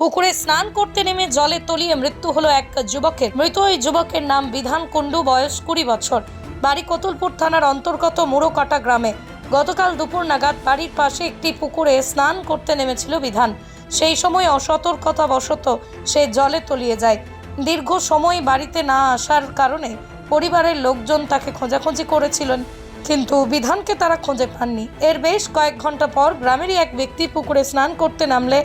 পুকুরে স্নান করতে নেমে জলে তলিয়ে মৃত্যু হলো এক যুবকের। মৃত ওই যুবকের নাম বিধান কুণ্ডু, বয়স কুড়ি বছর। বাড়ি কতুলপুর থানার অন্তর্গত মুড়োকাটা গ্রামে। গতকাল দুপুর নাগাদ বাড়ির পাশে একটি পুকুরে স্নান করতে নেমেছিল বিধান। সেই সময় অসতর্কতাবশত সে জলে তলিয়ে যায়। দীর্ঘ সময় বাড়িতে না আসার কারণে পরিবারের লোকজন তাকে খোঁজাখুঁজি করেছিলেন, কিন্তু বিধানকে তারা খুঁজে পাননি। এর বেশ কয়েক ঘণ্টা পর গ্রামেরই এক ব্যক্তি পুকুরে স্নান করতে নামলে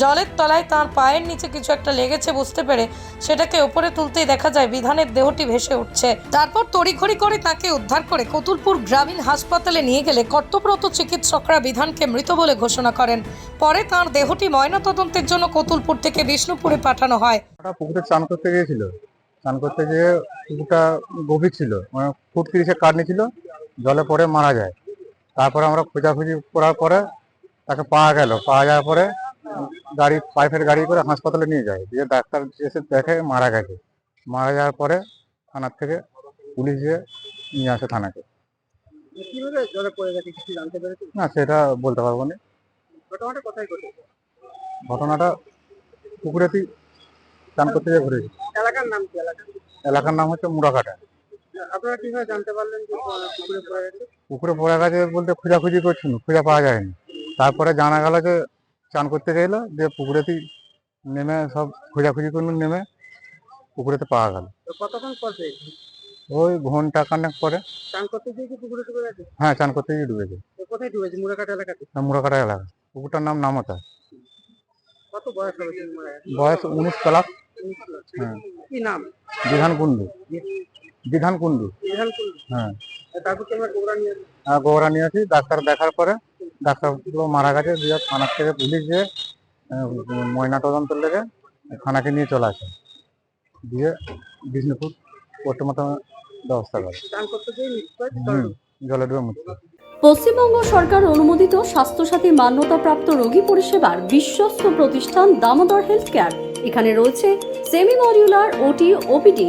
জলের তলায় তার পায়ের নিচে কিছু একটা লেগেছে বুঝতে পেরে সেটাকে ওপরে তুলতেই দেখা যায় বিধানের দেহটি ভেসে উঠছে। তারপর তড়িঘড়ি করে তাকে উদ্ধার করে কতুলপুর গ্রামীণ হাসপাতালে নিয়ে গেলে কর্তব্যরত চিকিৎসকরা বিধানকে মৃত বলে ঘোষণা করেন। পরে তার দেহটি ময়নাতদন্তের জন্য কতুলপুর থেকে বিষ্ণুপুরে পাঠানো হয়। পুকুরে চান করতে গিয়েছিল। চান করতে গিয়ে পুকুরটা গভীর ছিল মানে ফুট কাটনি ছিল, জলে পড়ে মারা যায়। তারপরে আমরা খোঁজাখুঁজি করার পরে তাকে পাওয়া গেল। পাওয়া যাওয়ার পরে গাড়ি পাইপের গাড়ি করে হাসপাতালে নিয়ে যায়। দিয়ে ডাক্তার এসে দেখে মারা গেছে। মারা যাওয়ার পরে থানার থেকে পুলিশ গিয়ে নিয়ে আসে থানাকে। না সেটা বলতে পারব না। ঘটনাটা পুকুরেতেই চান করতে গিয়ে ঘুরেছি এলাকার নাম কি এলাকা এলাকার নাম হচ্ছে মুড়াকাটা আপনারা কীভাবে জানতে পারলেন যে পুকুরে পড়ে গেছে? পুকুরে পড়ে গেছে বলতে খোঁজাখুঁজি করছিল খুঁজে পাওয়া যায়নি। তারপরে জানা গেল যে চান করতে গেলো যে পুকুরেতেই নেমে সব খোঁজাখুঁজি করল নেমে পুকুরেতে পাওয়া গেল। কতক্ষণ পর ওই ঘণ্টা কানেক পরে। চান করতে গিয়ে কি পুকুরে ডুবে গেছে? হ্যাঁ চান করতে গিয়ে ডুবেছে কোথায় ডুবেছে? মুড়াকাটা এলাকাতে? মুড়াকাটা এলাকা। পুকুরটার নাম নামতা। কত বয়স গেছে বয়স উনিশ প্লাস হ্যাঁ। কি নাম? বিধান কুণ্ডু। বিধান কুণ্ডু। বিধান কুণ্ডু। হ্যাঁ। তারপর গোবরা নিয়ে আসি? গোবরা নিয়ে আসি। ডাক্তার দেখার পরে ডাক্তার বলল মারা গেছে দিয়ে থানার থেকে পুলিশ গিয়ে আহ, ময়না তদন্ত লেগে থানাকে নিয়ে চলে আসে। দিয়ে বিষ্ণুপুর পোস্টমর্টম ব্যবস্থা করে। জলে ডুবে পশ্চিমবঙ্গ সরকার অনুমোদিত স্বাস্থ্যসাথী মান্যতাপ্রাপ্ত রোগী পরিষেবার বিশ্বস্ত প্রতিষ্ঠান দামোদর হেলথ কেয়ার। এখানে রয়েছে semi modular OT OPD